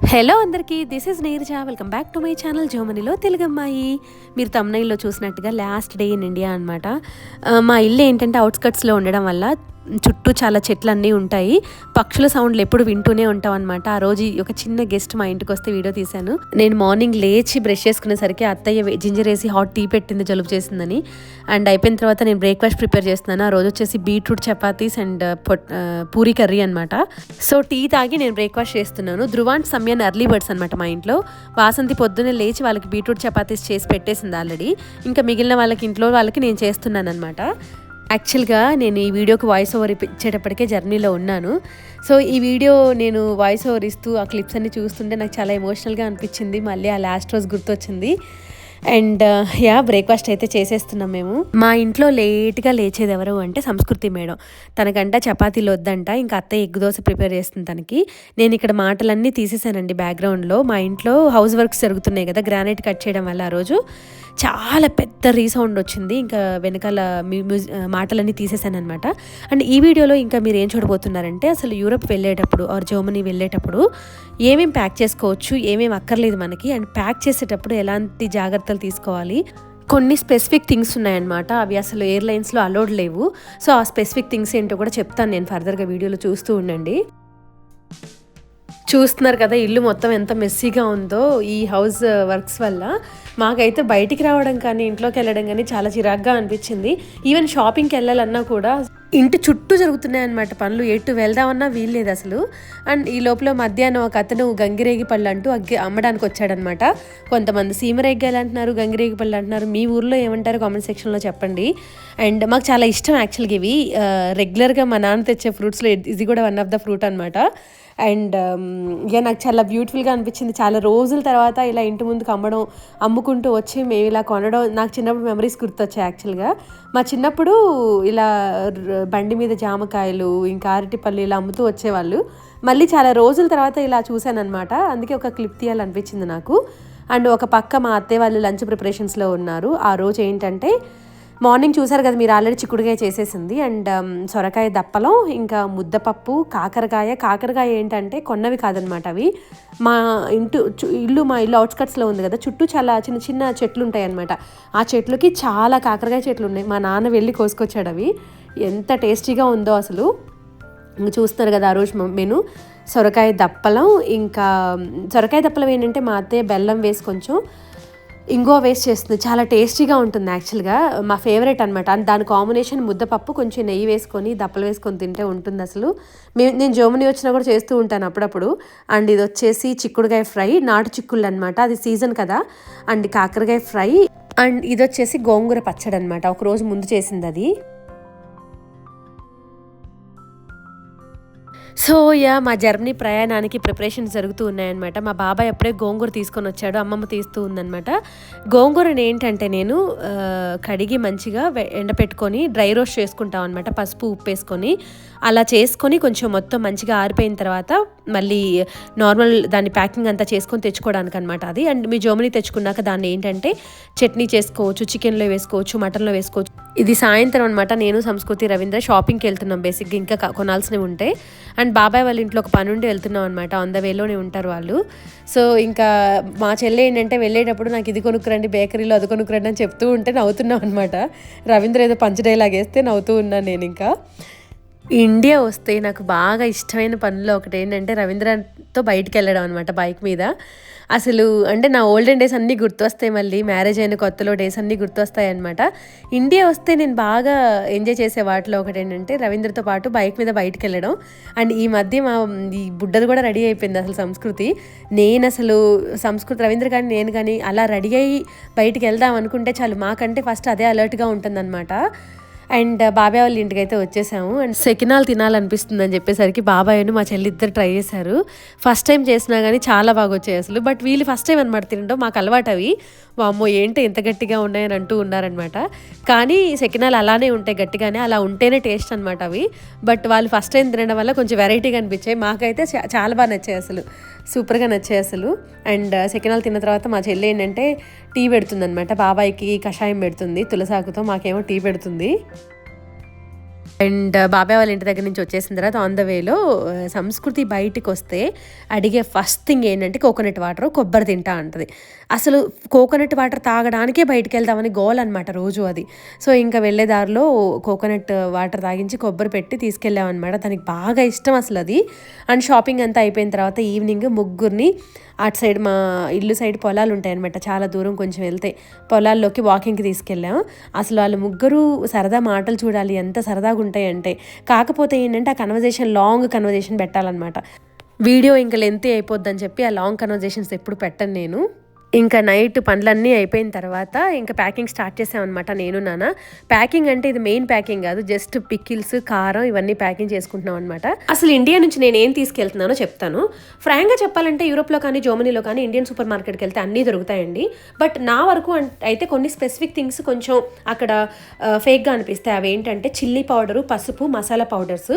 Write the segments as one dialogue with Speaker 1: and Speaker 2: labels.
Speaker 1: Hello అందరికీ this is Neerja. Welcome back to my channel జోమనిలో తెలుగమ్మాయి. మీరు తమ్నైల్లో చూసినట్టుగా లాస్ట్ డే ఇన్ ఇండియా అనమాట మా ఇల్లు ఏంటంటే అవుట్స్కట్స్లో ఉండడం వల్ల చుట్టూ చాలా చెట్లు అన్నీ ఉంటాయి. పక్షుల సౌండ్లు ఎప్పుడు వింటూనే ఉంటాం అనమాట ఆ రోజు ఒక చిన్న గెస్ట్ మా ఇంటికి వస్తే వీడియో తీశాను. నేను మార్నింగ్ లేచి బ్రష్ చేసుకునేసరికి అత్తయ్య వే- జింజర్ వేసి హాట్ టీ పెట్టింది జలుబు చేసిందని. అండ్ అయిపోయిన తర్వాత నేను బ్రేక్ఫాస్ట్ ప్రిపేర్ చేస్తున్నాను. ఆ రోజు వచ్చేసి beetroot chapatis and pot curry అనమాట సో టీ తాగి నేను బ్రేక్ఫాస్ట్ చేస్తున్నాను. ధ్రువాన్ సమయాన్ని అర్లీ బర్డ్స్ అనమాట మా ఇంట్లో. వాసంతి పొద్దున్నే లేచి వాళ్ళకి బీట్రూట్ చపాతీస్ చేసి పెట్టేసింది ఆల్రెడీ. ఇంకా మిగిలిన వాళ్ళకి ఇంట్లో వాళ్ళకి నేను చేస్తున్నాను అనమాట యాక్చువల్గా నేను ఈ వీడియోకి వాయిస్ ఓవర్ ఇచ్చేటప్పటికే జర్నీలో ఉన్నాను. సో ఈ వీడియో నేను వాయిస్ ఓవర్ ఇస్తూ ఆ క్లిప్స్ అన్ని చూస్తుంటే నాకు చాలా ఎమోషనల్గా అనిపించింది. మళ్ళీ ఆ లాస్ట్ రోజు గుర్తొచ్చింది. అండ్ uh, యా బ్రేక్ఫాస్ట్ అయితే చేసేస్తున్నాం మేము. మా ఇంట్లో లేట్గా లేచేది ఎవరు అంటే సంస్కృతి మేడం. తనకంట చపాతీలు వద్దంట ఇంకా అత్తయ్య ఎగ్ దోశ ప్రిపేర్ చేస్తుంది తనకి. నేను ఇక్కడ మాటలన్నీ తీసేసానండి బ్యాక్గ్రౌండ్లో మా ఇంట్లో హౌస్ వర్క్స్ జరుగుతున్నాయి కదా గ్రానైట్ కట్ చేయడం వల్ల ఆ రోజు. చాలా పెద్ద రీసౌండ్ వచ్చింది ఇంకా వెనకాల uh, మాటలన్నీ తీసేసాను అనమాట అండ్ ఈ వీడియోలో ఇంకా మీరు ఏం చూడబోతున్నారంటే అసలు యూరప్ వెళ్ళేటప్పుడు ఆర్ జర్మనీ వెళ్ళేటప్పుడు ఏమేమి ప్యాక్ చేసుకోవచ్చు ఏమేమి అక్కర్లేదు మనకి. అండ్ ప్యాక్ చేసేటప్పుడు ఎలాంటి జాగ్రత్తలు తీసుకోవాలి. కొన్ని స్పెసిఫిక్ థింగ్స్ ఉన్నాయన్నమాట. అవి అసలు ఎయిర్లైన్స్లో అలౌడ్ లేవు. సో ఆ స్పెసిఫిక్ థింగ్స్ ఏంటో కూడా చెప్తాను నేను ఫర్దర్గా వీడియోలో చూస్తూ ఉండండి. చూస్తున్నారు కదా ఇల్లు మొత్తం ఎంత మెస్సీగా ఉందో ఈ హౌస్ వర్క్స్ వల్ల. మాకైతే బయటికి రావడం కానీ ఇంట్లోకి వెళ్ళడం కానీ చాలా చిరాగ్గా అనిపించింది. ఈవెన్ షాపింగ్కి వెళ్ళాలన్నా కూడా ఇంటి చుట్టూ జరుగుతున్నాయి అనమాట పనులు. ఎటు వెళ్దామన్నా వీల్లేదు అసలు. అండ్ ఈ లోపల మధ్యాహ్నం ఒక అతను గంగిరేగి పళ్ళు అంటూ అగ్గి అమ్మడానికి వచ్చాడనమాట కొంతమంది సీమరేగ్గాయలు అంటున్నారు గంగిరేగి పళ్ళు అంటున్నారు. మీ ఊర్లో ఏమంటారు కామెంట్ సెక్షన్లో చెప్పండి. అండ్ మాకు చాలా ఇష్టం యాక్చువల్గా ఇవి. రెగ్యులర్గా మా నాన్న తెచ్చే ఫ్రూట్స్లో ఇది కూడా వన్ ఆఫ్ ద ఫ్రూట్ అనమాట అండ్ um, ఇక నాకు చాలా బ్యూటిఫుల్గా అనిపించింది. చాలా రోజుల తర్వాత ఇలా ఇంటి ముందుకు అమ్మడం అమ్ముకుంటూ వచ్చి మేము ఇలా కొనడం నాకు చిన్నప్పుడు మెమరీస్ గుర్తొచ్చాయి యాక్చువల్గా మా చిన్నప్పుడు ఇలా బండి మీద జామకాయలు ఇంకా అరటిపళ్ళు ఇలా అమ్ముతూ వచ్చేవాళ్ళు. మళ్ళీ చాలా రోజుల తర్వాత ఇలా చూశానమాట అందుకే ఒక క్లిప్ తీయాలనిపించింది నాకు. అండ్ ఒక పక్క మా అత్తయ్య వాళ్ళు లంచ్ ప్రిపరేషన్స్లో ఉన్నారు. ఆ రోజు ఏంటంటే మార్నింగ్ చూసారు కదా మీరు ఆల్రెడీ చిక్కుడుకాయ చేసేసింది. అండ్ um, సొరకాయ దప్పలం ఇంకా ముద్దపప్పు కాకరకాయ. కాకరకాయ ఏంటంటే కొన్నవి కాదనమాట అవి. మా ఇంటు ఇల్లు మా ఇల్లు అవుట్స్కట్స్లో ఉంది కదా చుట్టూ చాలా చిన్న చిన్న చెట్లు ఉంటాయి అనమాట ఆ చెట్లకి చాలా కాకరకాయ చెట్లు ఉన్నాయి మా నాన్న వెళ్ళి కోసుకొచ్చాడు అవి. ఎంత టేస్టీగా ఉందో అసలు. ఇంక చూస్తున్నారు కదా ఆ రోజు నేను మెను. సొరకాయ దప్పలం ఇంకా సొరకాయ దప్పలం ఏంటంటే మా అత్తయ్య బెల్లం వేసి కొంచెం ఇంగో వేస్ట్ చేస్తుంది. చాలా టేస్టీగా ఉంటుంది యాక్చువల్గా మా ఫేవరెట్ అనమాట అండ్ దాని కాంబినేషన్ ముద్దపప్పు కొంచెం నెయ్యి వేసుకొని దప్పలు వేసుకొని తింటే ఉంటుంది అసలు. మేము నేను జర్మనీ వచ్చినా కూడా చేస్తూ ఉంటాను అప్పుడప్పుడు. అండ్ ఇది వచ్చేసి చిక్కుడుకాయ ఫ్రై నాటు చిక్కుళ్ళు అనమాట అది సీజన్ కదా. అండ్ కాకరకాయ ఫ్రై. అండ్ ఇది వచ్చేసి గోంగూర పచ్చడి అనమాట ఒక రోజు ముందు చేసింది అది. సో యా మా జర్మనీ ప్రయాణానికి ప్రిపరేషన్ జరుగుతూ ఉన్నాయన్నమాట. మా బాబాయ్ అప్పుడే గోంగూర తీసుకొని వచ్చాడు అమ్మమ్మ తీస్తూ ఉందన్నమాట. గోంగూరని ఏంటంటే నేను కడిగి మంచిగా వె- ఎండపెట్టుకొని డ్రై రోస్ట్ చేసుకుంటాం అనమాట పసుపు ఉప్పు వేసుకొని అలా చేసుకొని కొంచెం మొత్తం మంచిగా ఆరిపోయిన తర్వాత మళ్ళీ నార్మల్ దాన్ని ప్యాకింగ్ అంతా చేసుకొని తెచ్చుకోవడానికి అనమాట అది. అండ్ మీ జర్మనీ తెచ్చుకున్నాక దాన్ని ఏంటంటే చట్నీ చేసుకోవచ్చు చికెన్లో వేసుకోవచ్చు మటన్లో వేసుకోవచ్చు. ఇది సాయంత్రం అనమాట నేను సంస్కృతి రవీంద్ర షాపింగ్కి వెళ్తున్నాం బేసిక్గా. ఇంకా కొనాల్సినవి ఉంటాయి అండ్ బాబాయ్ వాళ్ళ ఇంట్లో ఒక పని ఉండి వెళ్తున్నాం అనమాట ఆన్ ద వేలోనే ఉంటారు వాళ్ళు. సో ఇంకా మా చెల్లె ఏంటంటే వెళ్ళేటప్పుడు నాకు ఇది కొనుక్కురండి బేకరీలో అది కొనుక్కురండి అని చెప్తూ ఉంటే నవ్వుతున్నాం అనమాట రవీంద్ర ఏదో పంచ డైలాగ్ వేస్తే నవ్వుతూ ఉన్నాను నేను ఇంకా. ఇండియా వస్తే నాకు బాగా ఇష్టమైన పనుల్లో ఒకటి ఏంటంటే రవీంద్రతో బయటికి వెళ్ళడం అనమాట బైక్ మీద. అసలు అంటే నా ఓల్డెన్ డేస్ అన్నీ గుర్తొస్తాయి మళ్ళీ మ్యారేజ్ అయిన కొత్తలో డేస్ అన్నీ గుర్తొస్తాయి అనమాట ఇండియా వస్తే నేను బాగా ఎంజాయ్ చేసే వాటిలో ఒకటి ఏంటంటే రవీంద్రతో పాటు బైక్ మీద బయటికి వెళ్ళడం. అండ్ ఈ మధ్య మా ఈ బుడ్డది కూడా రెడీ అయిపోయింది అసలు సంస్కృతి. నేను అసలు సంస్కృతి రవీంద్ర కానీ నేను కానీ అలా రెడీ అయ్యి బయటికి వెళ్దాం అనుకుంటే చాలు మాకంటే ఫస్ట్ అదే అలర్ట్గా ఉంటుందన్నమాట. అండ్ బాబాయ్ వాళ్ళ ఇంటికి అయితే వచ్చేసాము. అండ్ సెకినాలు తినాలనిపిస్తుంది అని చెప్పేసరికి బాబాయ్ను మా చెల్లి ఇద్దరు ట్రై చేశారు. ఫస్ట్ టైం చేసినా కానీ చాలా బాగా వచ్చాయి అసలు. బట్ వీళ్ళు ఫస్ట్ టైం అనమాట తినడం. మాకు అలవాటు అవి. అమ్మో ఏంటి ఎంత గట్టిగా ఉన్నాయని అంటూ ఉన్నారనమాట కానీ సెకినాలు అలానే ఉంటాయి గట్టిగానే. అలా ఉంటేనే టేస్ట్ అనమాట అవి. బట్ వాళ్ళు ఫస్ట్ టైం తినడం వల్ల కొంచెం వెరైటీగా అనిపించాయి. మాకైతే చాలా బాగా నచ్చాయి అసలు. సూపర్గా నచ్చాయి అసలు. అండ్ సెకినాలు తిన్న తర్వాత మా చెల్లి ఏంటంటే టీ పెడుతుంది అనమాట బాబాయ్కి కషాయం పెడుతుంది. తులసాకుతో మాకేమో టీ పెడుతుంది. అండ్ బాబాయ్ వాళ్ళ ఇంటి దగ్గర నుంచి వచ్చేసిన తర్వాత ఆన్ ద వేలో సంస్కృతి బయటికి వస్తే అడిగే ఫస్ట్ థింగ్ ఏంటంటే కోకోనట్ వాటర్ కొబ్బరి తింటా అంటది. అసలు కోకోనట్ వాటర్ తాగడానికే బయటికి వెళ్దామని గోల్ అనమాట రోజు అది. సో ఇంకా వెళ్ళే దారిలో కోకోనట్ వాటర్ తాగించి కొబ్బరి పెట్టి తీసుకెళ్ళామన్నమాట. తనకి బాగా ఇష్టం అసలు అది. అండ్ షాపింగ్ అంతా అయిపోయిన తర్వాత ఈవినింగ్ ముగ్గురిని అటు సైడ్ మా ఇల్లు సైడ్ పొలాలు ఉంటాయి అనమాట చాలా దూరం కొంచెం వెళ్తే పొలాల్లోకి వాకింగ్కి తీసుకెళ్ళాం. అసలు వాళ్ళు ముగ్గురు సరదా మాటలు చూడాలి. ఎంత సరదాగా ఉంటాయంటే కాకపోతే ఏంటంటే ఆ కన్వర్జేషన్ లాంగ్ కన్వర్జేషన్ పెట్టాలన్నమాట. వీడియో ఇంకా లెంత్ అయిపోద్దని చెప్పి ఆ లాంగ్ కన్వర్జేషన్స్ ఎప్పుడు పెట్టను నేను. ఇంకా నైట్ పనులన్నీ అయిపోయిన తర్వాత ఇంకా ప్యాకింగ్ స్టార్ట్ చేసామన్నమాట నేను నాన్న. ప్యాకింగ్ అంటే ఇది మెయిన్ ప్యాకింగ్ కాదు జస్ట్ పికిల్స్ కారం ఇవన్నీ ప్యాకింగ్ చేసుకుంటున్నాం అనమాట అసలు ఇండియా నుంచి నేను ఏం తీసుకెళ్తున్నానో చెప్తాను. ఫ్రాంక్గా చెప్పాలంటే యూరోప్లో కానీ జర్మనీలో కానీ ఇండియన్ సూపర్ మార్కెట్కి వెళ్తే అన్నీ దొరుకుతాయండి. బట్ నా వరకు అయితే కొన్ని స్పెసిఫిక్ థింగ్స్ కొంచెం అక్కడ ఫేక్గా అనిపిస్తాయి. అవి ఏంటంటే చిల్లీ పౌడరు పసుపు మసాలా పౌడర్స్.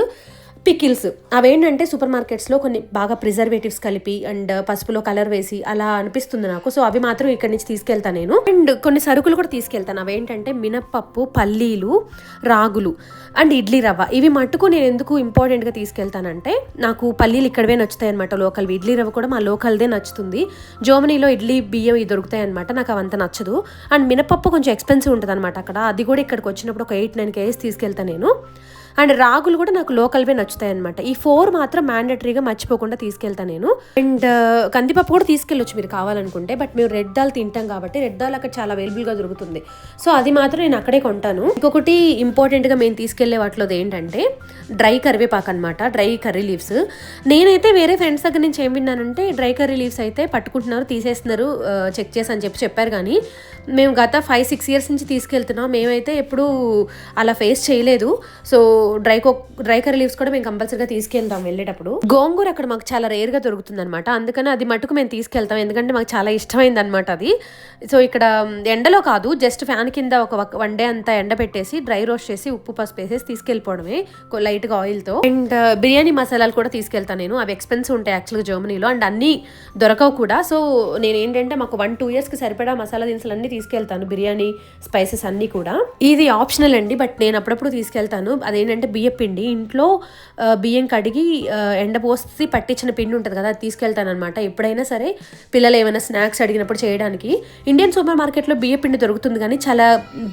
Speaker 1: పికిల్స్. అవేంటంటే సూపర్ మార్కెట్స్లో కొన్ని బాగా ప్రిజర్వేటివ్స్ కలిపి అండ్ పసుపులో కలర్ వేసి అలా అనిపిస్తుంది నాకు. సో అవి మాత్రం ఇక్కడ నుంచి తీసుకెళ్తాను నేను. అండ్ కొన్ని సరుకులు కూడా తీసుకెళ్తాను. అవేంటంటే మినప్పప్పు పల్లీలు రాగులు అండ్ ఇడ్లీ రవ్వ. ఇవి మట్టుకు నేను ఎందుకు ఇంపార్టెంట్గా తీసుకెళ్తానంటే నాకు పల్లీలు ఇక్కడవే నచ్చుతాయి అనమాట లోకల్ ఇడ్లీ రవ్వ కూడా మా లోకల్దే నచ్చుతుంది. జర్మనీలో ఇడ్లీ బియ్యం ఇవి దొరుకుతాయి అనమాట నాకు అవంతా నచ్చదు. అండ్ మినపప్పు కొంచెం ఎక్స్పెన్సివ్ ఉంటుంది అనమాట అక్కడ. అది కూడా ఇక్కడికి వచ్చినప్పుడు ఒక ఎయిట్ నైన్ కేజీస్ తీసుకెళ్తాను నేను. అండ్ రాగులు కూడా నాకు లోకల్వే నచ్చుతాయి అనమాట ఈ ఫోర్ మాత్రం మ్యాండటరీగా మర్చిపోకుండా తీసుకెళ్తాను నేను. అండ్ కందిపప్పు కూడా తీసుకెళ్ళొచ్చు మీరు కావాలనుకుంటే బట్ మేము రెడ్ దాల్ తింటాం కాబట్టి రెడ్ దాల్ అక్కడ చాలా అవైలబుల్గా దొరుకుతుంది. సో అది మాత్రం నేను అక్కడే కొంటాను. ఇంకొకటి ఇంపార్టెంట్గా మేము తీసుకెళ్ళే వాటిలో ఏంటంటే డ్రై కరివేపాకు అనమాట డ్రై కర్రీ లీవ్స్. నేనైతే వేరే ఫ్రెండ్స్ దగ్గర నుంచి ఏం విన్నానంటే డ్రై కర్రీ లీవ్స్ అయితే పట్టుకుంటున్నారు తీసేస్తున్నారు చెక్ చేసి అని చెప్పి చెప్పారు కానీ మేము గత ఫైవ్ సిక్స్ ఇయర్స్ నుంచి తీసుకెళ్తున్నాం. మేమైతే ఎప్పుడు అలా ఫేస్ చేయలేదు. సో డ్రై కో డ్రై కర్రీ లీవ్స్ కూడా మేము కంపల్సరీగా తీసుకెళ్తాం వెళ్ళేటప్పుడు. గోంగూర అక్కడ మాకు చాలా రేర్గా దొరుకుతుంది అనమాట అందుకని అది మటుకు మేము తీసుకెళ్తాం. ఎందుకంటే మాకు చాలా ఇష్టమైంది అనమాట అది. సో ఇక్కడ ఎండలో కాదు జస్ట్ ఫ్యాన్ కింద ఒక వన్ డే అంతా ఎండ పెట్టేసి డ్రై రోస్ట్ చేసి ఉప్పు పసుపు వేసేసి తీసుకెళ్ళిపోవడమే కొ- లైట్గా ఆయిల్తో. అండ్ బిర్యానీ మసాలాలు కూడా తీసుకెళ్తాను నేను. అవి ఎక్స్పెన్సివ్ ఉంటాయి యాక్చువల్గా జర్మనీలో. అండ్ అన్నీ దొరకవు కూడా. సో నేను ఏంటంటే మాకు వన్ టూ ఇయర్స్కి సరిపడా మసాలా దినుసులు అన్నీ తీసుకెళ్తాను. బిర్యానీ స్పైసెస్ అన్నీ కూడా. ఇది ఆప్షనల్ అండి. బట్ నేను అప్పుడప్పుడు తీసుకెళ్తాను. అదేంటంటే బియ్యం పిండి. ఇంట్లో బియ్యం కడిగి ఎండ ఎండపోసి పట్టించిన పిండి ఉంటుంది కదా అది తీసుకెళ్తానమాట ఎప్పుడైనా సరే పిల్లలు ఏమైనా స్నాక్స్ అడిగినప్పుడు చేయడానికి. ఇండియన్ సూపర్ మార్కెట్లో బియ్య పిండి దొరుకుతుంది కానీ చాలా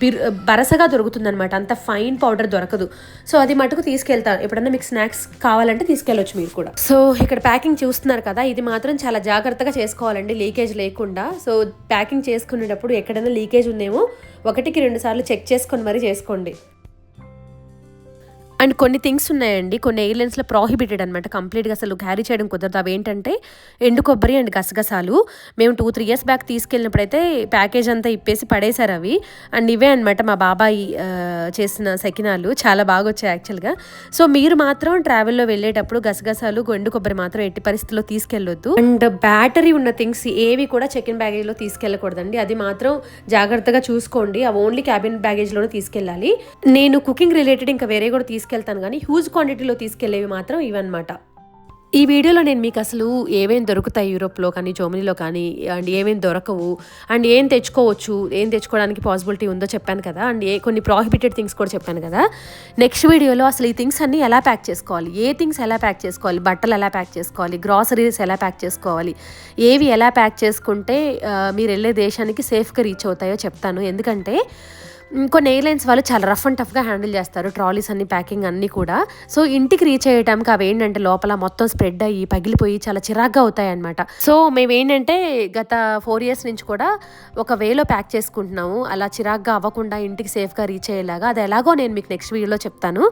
Speaker 1: బిర్ బరసగా దొరుకుతుంది అనమాట అంత ఫైన్ పౌడర్ దొరకదు. సో అది మటుకు తీసుకెళ్తాను ఎప్పుడన్నా మీకు స్నాక్స్ కావాలంటే తీసుకెళ్ళొచ్చు మీరు కూడా. సో ఇక్కడ ప్యాకింగ్ చూస్తున్నారు కదా ఇది మాత్రం చాలా జాగ్రత్తగా చేసుకోవాలండి లీకేజ్ లేకుండా. సో ప్యాకింగ్ చేసుకునేటప్పుడు ఎక్కడైనా లీకేజ్ ఉందేమో ఒకటికి రెండు సార్లు చెక్ చేసుకొని మరీ చేసుకోండి. అండ్ కొన్ని థింగ్స్ ఉన్నాయండి. కొన్ని ఎయిర్లైన్స్లో ప్రాహిబిటెడ్ అనమాట కంప్లీట్గా అసలు క్యారీ చేయడం కుదరదు. అవి ఏంటంటే ఎండు కొబ్బరి అండ్ గసగసాలు. మేము టూ త్రీ ఇయర్స్ బ్యాక్ తీసుకెళ్ళినప్పుడైతే ప్యాకేజ్ అంతా ఇప్పేసి పడేశారు అవి. అండ్ ఇవే అనమాట మా బాబాయ్ చేసిన సకినాలు. చాలా బాగా వచ్చాయి యాక్చువల్గా సో మీరు మాత్రం ట్రావెల్లో వెళ్ళేటప్పుడు గసగసాలు ఎండు కొబ్బరి మాత్రం ఎట్టి పరిస్థితుల్లో తీసుకెళ్ళొద్దు. అండ్ బ్యాటరీ ఉన్న థింగ్స్ ఏవి కూడా చెక్ ఇన్ బ్యాగేజ్లో తీసుకెళ్ళకూడదండి. అది మాత్రం జాగ్రత్తగా చూసుకోండి. అవి ఓన్లీ క్యాబిన్ బ్యాగేజ్లోనే తీసుకెళ్ళాలి. నేను కుకింగ్ రిలేటెడ్ ఇంకా వేరే కూడా తీసుకెళ్తాను కానీ హ్యూజ్ క్వాంటిటీలో తీసుకెళ్ళేవి మాత్రం ఇవన్నమాట. ఈ వీడియోలో నేను మీకు అసలు ఏమేమి దొరుకుతాయి యూరోప్లో కానీ జర్మనీలో కానీ అండ్ ఏమేమి దొరకవు అండ్ ఏం తెచ్చుకోవచ్చు ఏం తెచ్చుకోవడానికి పాసిబిలిటీ ఉందో చెప్పాను కదా అండ్ ఏ కొన్ని ప్రాహిబిటెడ్ థింగ్స్ కూడా చెప్పాను కదా. నెక్స్ట్ వీడియోలో అసలు ఈ థింగ్స్ అన్నీ ఎలా ప్యాక్ చేసుకోవాలి ఏ థింగ్స్ ఎలా ప్యాక్ చేసుకోవాలి బట్టలు ఎలా ప్యాక్ చేసుకోవాలి గ్రాసరీస్ ఎలా ప్యాక్ చేసుకోవాలి ఏవి ఎలా ప్యాక్ చేసుకుంటే మీరు వెళ్ళే దేశానికి సేఫ్గా రీచ్ అవుతాయో చెప్తాను. ఎందుకంటే కొన్ని ఎయిర్లైన్స్ వాళ్ళు చాలా రఫ్ అండ్ టఫ్గా హ్యాండిల్ చేస్తారు. ట్రాలీస్ అన్ని ప్యాకింగ్ అన్నీ కూడా. సో ఇంటికి రీచ్ అయ్యేటానికి అవి ఏంటంటే లోపల మొత్తం స్ప్రెడ్ అయ్యి పగిలిపోయి చాలా చిరాగ్గా అవుతాయి అనమాట సో మేము ఏంటంటే గత ఫోర్ ఇయర్స్ నుంచి కూడా ఒక వేలో ప్యాక్ చేసుకుంటున్నాము. అలా చిరాగ్గా అవ్వకుండా ఇంటికి సేఫ్గా రీచ్ అయ్యేలాగా. అది ఎలాగో నేను మీకు నెక్స్ట్ వీడియోలో చెప్తాను.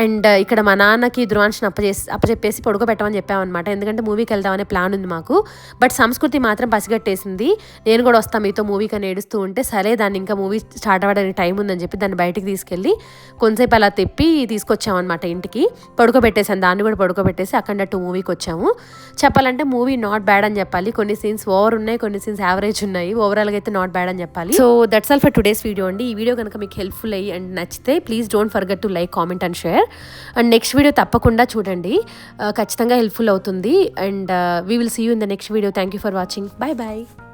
Speaker 1: అండ్ uh, ఇక్కడ మా నాన్నకి ధ్రువాంశను అప్పచేసి అప్పచెప్పేసి పొడుగుపెట్టమని చెప్పామన్నమాట. ఎందుకంటే మూవీకి వెళ్దామనే ప్లాన్ ఉంది మాకు. బట్ సంస్కృతి మాత్రం పసిగట్టేసింది. నేను కూడా వస్తాను మీతో మూవీకి అని ఏడుస్తూ ఉంటే సరే దాన్ని ఇంకా మూవీ స్టార్ట్ అవ్వడానికి టైం ఉందని చెప్పి దాన్ని బయటికి తీసుకెళ్ళి కొంతసేపు అలా తెప్పి తీసుకొచ్చామన్నమాట ఇంటికి. పడుకోబెట్టేసాను దాన్ని కూడా పడుకోబెట్టేసి అక్కడ టూ మూవీకి వచ్చాము. చెప్పాలంటే మూవీ నాట్ బ్యాడ్ అని చెప్పాలి. కొన్ని సీన్స్ ఓవర్ ఉన్నాయి కొన్ని సీన్స్ యావరేజ్ ఉన్నాయి. ఓవరాల్గా అయితే నాట్ బ్యాడ్ అని చెప్పాలి. So that's all for today's video అండి. ఈ వీడియో కనుక మీకు హెల్ప్ఫుల్ అయ్యి అండ్ నచ్చితే please don't forget to like comment and share and next video తప్పకుండా చూడండి. ఖచ్చితంగా హెల్ప్ఫుల్ అవుతుంది. And we will see you in the next video thank you for watching bye bye